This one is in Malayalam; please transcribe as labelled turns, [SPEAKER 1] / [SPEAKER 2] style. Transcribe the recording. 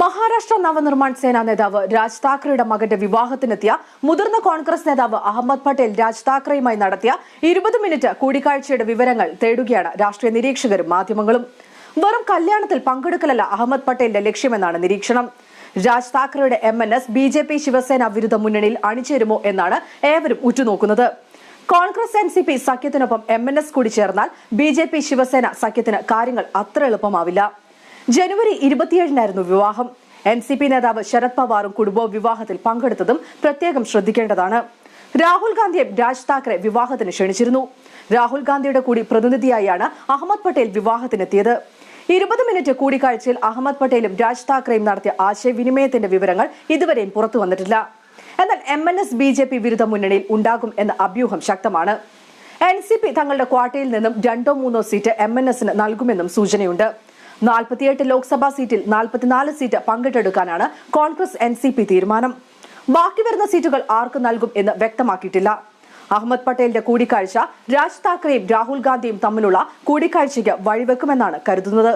[SPEAKER 1] മഹാരാഷ്ട്ര നവനിർമ്മാൺ സേനാ നേതാവ് രാജ് താക്കറെയുടെ മകന്റെ വിവാഹത്തിനെത്തിയ മുതിർന്ന കോൺഗ്രസ് നേതാവ് അഹമ്മദ് പട്ടേൽ രാജ് താക്കറെയുമായി നടത്തിയ ഇരുപത് മിനിറ്റ് കൂടിക്കാഴ്ചയുടെ വിവരങ്ങൾ തേടുകയാണ് രാഷ്ട്രീയ നിരീക്ഷകരും മാധ്യമങ്ങളും. വെറും കല്യാണത്തിൽ പങ്കെടുക്കലല്ല അഹമ്മദ് പട്ടേലിന്റെ ലക്ഷ്യമെന്നാണ് നിരീക്ഷണം. രാജ് താക്കറെയുടെ M N S B J P Shiv Sena വിരുദ്ധ മുന്നണിയിൽ അണിചേരുമോ എന്നാണ് ഏവരും ഉറ്റുനോക്കുന്നത്. കോൺഗ്രസ് എൻ സി പി സഖ്യത്തിനൊപ്പം എം എൻ എസ് കൂടി ചേർന്നാൽ ബി ജെ പി ശിവസേന സഖ്യത്തിന് കാര്യങ്ങൾ അത്ര എളുപ്പമാവില്ല. ജനുവരി ഇരുപത്തിയേഴിനായിരുന്നു വിവാഹം. എൻ സി പി നേതാവ് ശരത് പവാറും കുടുംബവും വിവാഹത്തിൽ പങ്കെടുത്തതും പ്രത്യേകം ശ്രദ്ധിക്കേണ്ടതാണ്. രാഹുൽ ഗാന്ധിയെ രാജ് താക്കറെ വിവാഹത്തിന് ക്ഷണിച്ചിരുന്നു. രാഹുൽ ഗാന്ധിയുടെ കൂടി പ്രതിനിധിയായാണ് അഹമ്മദ് പട്ടേൽ വിവാഹത്തിനെത്തിയത്. ഇരുപത് മിനിറ്റ് കൂടിക്കാഴ്ചയിൽ അഹമ്മദ് പട്ടേലും രാജ് താക്കറെയും നടത്തിയ ആശയവിനിമയത്തിന്റെ വിവരങ്ങൾ ഇതുവരെയും പുറത്തു വന്നിട്ടില്ല. എന്നാൽ M N S B J P വിരുദ്ധ മുന്നണിയിൽ ഉണ്ടാകും എന്ന അഭ്യൂഹം ശക്തമാണ്. എൻ സി പി തങ്ങളുടെ ക്വാട്ടയിൽ നിന്നും രണ്ടോ മൂന്നോ സീറ്റ് എം എൻ എസിന് നൽകുമെന്നും സൂചനയുണ്ട്. നാൽപ്പത്തിയെട്ട് ലോക്സഭാ സീറ്റിൽ നാൽപ്പത്തിനാല് സീറ്റ് പങ്കിട്ടെടുക്കാനാണ് കോൺഗ്രസ് എൻ സി പി തീരുമാനം. ബാക്കി വരുന്ന സീറ്റുകൾ ആർക്ക് നൽകും എന്ന് വ്യക്തമാക്കിയിട്ടില്ല. അഹമ്മദ് പട്ടേലിന്റെ കൂടിക്കാഴ്ച രാജ് താക്കറെയും രാഹുൽ ഗാന്ധിയും തമ്മിലുള്ള കൂടിക്കാഴ്ചയ്ക്ക് വഴിവെക്കുമെന്നാണ് കരുതുന്നത്.